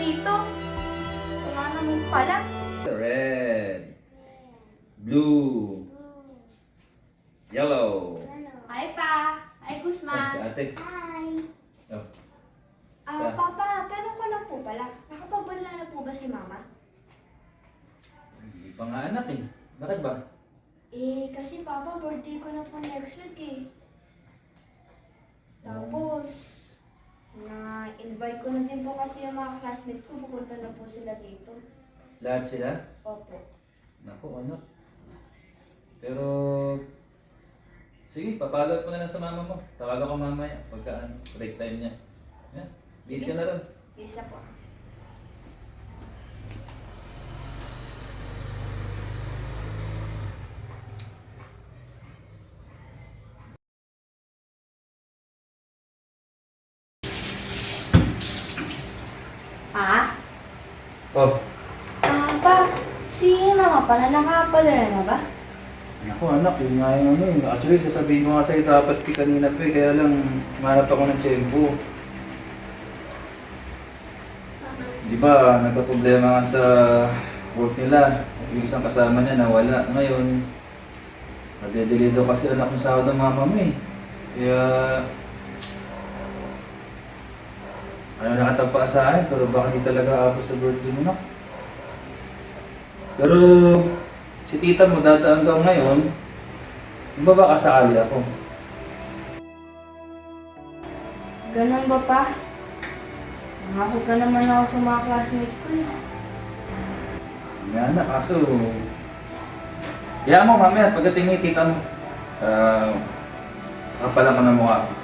dito. Wala naman pala. Red. Blue. Yellow. Hi pa. Hi Ay, si Guzma. ate. Hi! Oh. Ah, Papa, tanong ko lang po pala. Nakapagbanla na po ba si Mama? Hindi pa nga anak eh. Bakit ba? Eh, kasi Papa, birthday ko na po next week eh. Tapos, na-invite ko na din po kasi yung mga classmate ko. Pupunta na po sila dito. Lahat sila? Opo. Naku, anak. Pero... Sige, papalot mo na lang sa mama mo. Tawagan ko mamaya pagka ano, break time niya. Yan. Busy ka na rin. Peace na po. Ah? Oh. Ah, pa, si Mama pala nakapadala na ba? Naku anak, yun nga yung ano eh. Actually, sasabihin ko nga sa'yo dapat ki kanina pa eh. Kaya lang, manap ako ng tiyempo. Di ba, nagka-problema nga sa work nila. Yung isang kasama niya nawala. Ngayon, nadedelay daw kasi anak ng sahod ng mama mo eh. Kaya, ano nakatagpa sa akin, pero baka di talaga ako sa birthday mo na. Pero, si tita mo dadaan daw ngayon, di ba baka sakali ako? Ganun ba pa? Nangako pa naman ako sa mga classmate ko eh. Nga na, kaso... Kaya mo mamaya, pagdating ni tita mo, uh, kapalan ko ng mukha.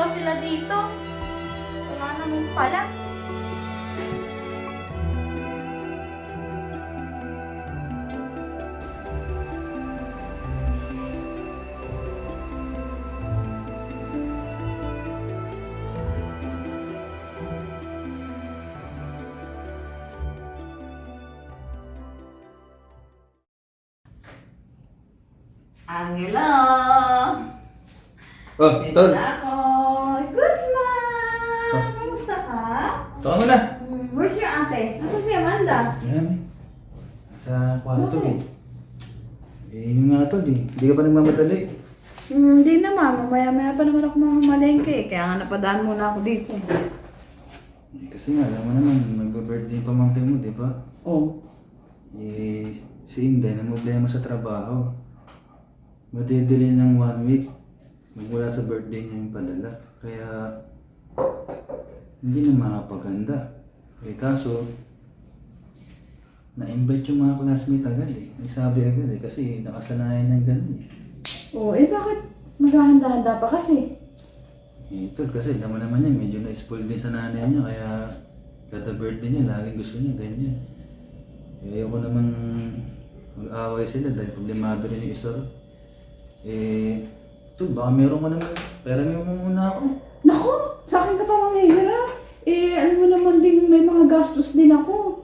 Pumunta sila dito. Wala naman pala. Angelo! Oh, Tol! na ako. Guzma! Oh. Kamusta ka? Tama mo na! Where's your ate? Nasaan si Amanda? Yan eh. Sa kwarto eh. Eh, yun nga tol eh. Hindi ka pa nagmamadali. Hmm, Hindi naman. Mamaya-maya pa naman ako mamamalengke. Kaya nga napadaan muna ako dito. Eh, kasi nga, alam mo naman, magbe-birthday pa pamangkin mo, di ba? Oh. Eh, si Inday na problema sa trabaho. Madidili ng one week. Magmula sa birthday niya yung padala. Kaya, hindi na makapaganda. Eh kaso, na-invite yung mga classmate agad eh. Nagsabi agad eh, kasi nakasanayan na yung ganun eh. Oh, eh bakit maghahanda-handa pa kasi? Eh, tol, kasi mo naman yan, medyo na-spoil din sa nanay niya, kaya kada birthday niya, laging gusto niya, ganyan. Eh, ayoko namang mag-away sila dahil problemado rin yung isa. ro. Eh, tol, baka meron ka naman, pera mo muna ako. Nako! Sa akin ka pa manghihirap. Eh, alam mo naman din may mga gastos din ako.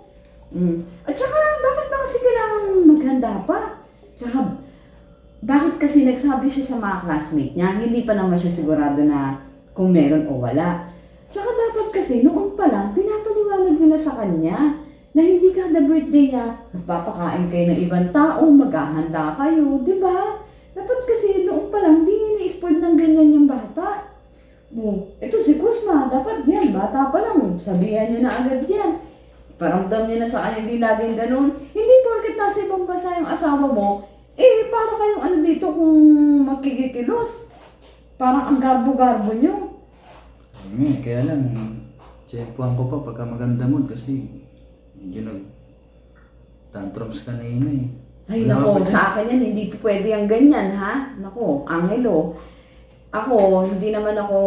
Mm. At saka, bakit ba kasi kailangan maghanda pa? Tsaka, bakit kasi nagsabi siya sa mga classmate niya, hindi pa naman siya sigurado na kung meron o wala. Tsaka dapat kasi, noon pa lang, pinapaliwanag mo na sa kanya na hindi kada birthday niya, magpapakain kayo ng ibang tao, maghahanda kayo, di ba? Dapat kasi noon pa lang, hindi niya na-spoil ng ganyan yung bata. Oh, ito si Kusma, dapat yan, bata pa lang, sabihan niyo na agad yan. Paramdam niya na sa kanya, hindi laging ganun. Hindi porket nasa ibang bansa yung asawa mo, eh, para kayong ano dito kung magkikikilos. Parang ang garbo-garbo niyo. Ayun, kaya lang, tsempuhan ko pa pagka maganda mood kasi medyo nag tantrums kanina eh. Ay, Wala nako, pa sa akin yan, hindi pwede ang ganyan, ha? Nako, Angelo. Ako, hindi naman ako,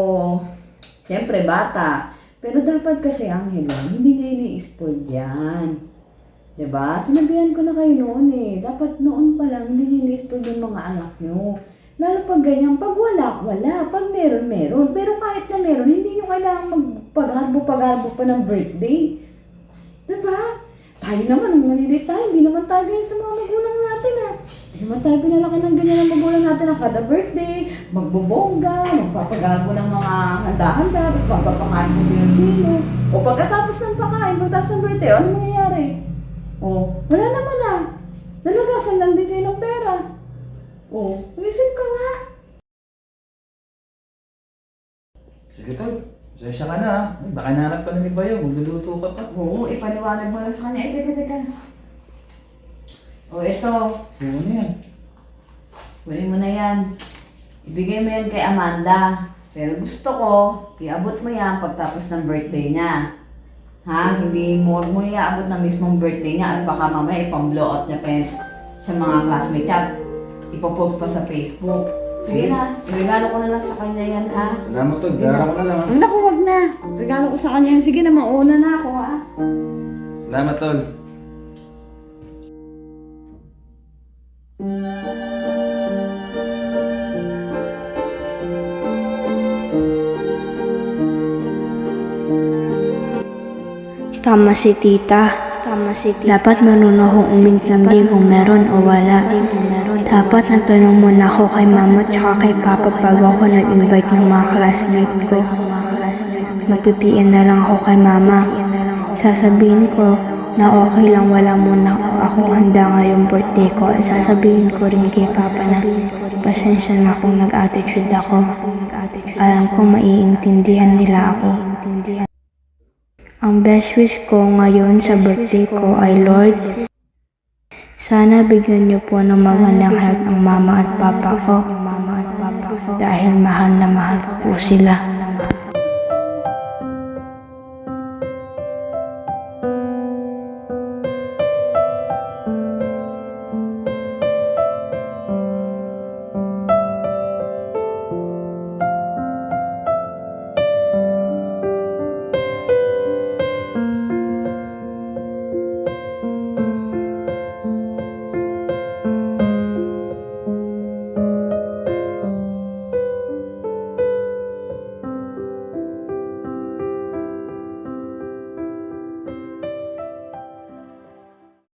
siyempre, bata. Pero dapat kasi, Angelo, hindi niya ini-spoil yan. 'Di ba? Sinabihan ko na kayo noon eh. Dapat noon pa lang, hindi niyo ini-spoil yung mga anak niyo. Lalo pag ganyan, pag wala, wala. Pag meron, meron. Pero kahit na meron, hindi nyo kailangan magpagharbo-pagharbo pa ng birthday. Diba? Tayo naman, nung maliliit tayo, hindi naman tayo ganyan sa mga magulang natin ah. Hindi naman tayo pinalaki ng ganyan ng magulang natin na kada birthday, magbobongga, magpapagarbo ng mga handa-handa, tapos magpapakain kung sino-sino. O pagkatapos ng pakain, pagkatapos ng birthday, ano mangyayari? O, wala naman ah. Nalagasan lang din kayo ng pera. O, isip ka nga. Sige tol, pasensya ka na ha. Ay, baka nahanap pa ni Bayo, magluluto ka pa. Oo, ipaliwanag mo na sa kanya. Eh, teka, teka. O, ito. Ano na yan? Kunin mo na yan. Ibigay mo yan kay Amanda. Pero gusto ko, iabot mo yan pagtapos ng birthday niya. Ha? Hindi mo, mo iabot na mismong birthday niya at baka mamaya ipang-blow out niya pa sa mga classmate niya. at Ipopost pa sa Facebook. Sige na, regalo ko na lang sa kanya yan ha. Salamat tol, gara ko na lang. Ang naku, wag na. Regalo ko sa kanya yan. Sige na, mauna na ako ha. Salamat tol. Tama si tita. Tama si tita. Dapat marunong akong umintindi kung meron o wala. Dapat nagtanong muna ako kay mama at kay papa bago ako nag-invite ng mga classmate ko. Magpipiin na lang ako kay mama. Sasabihin ko na okay lang wala muna ako handa ngayong birthday ko. At sasabihin ko rin kay papa na pasensya na kung nag-attitude ako. Alam ko maiintindihan nila ako. Ang best wish ko ngayon sa birthday ko ay Lord, sana bigyan niyo po ng magandang health ang mama at papa ko. Dahil mahal na mahal ko po sila.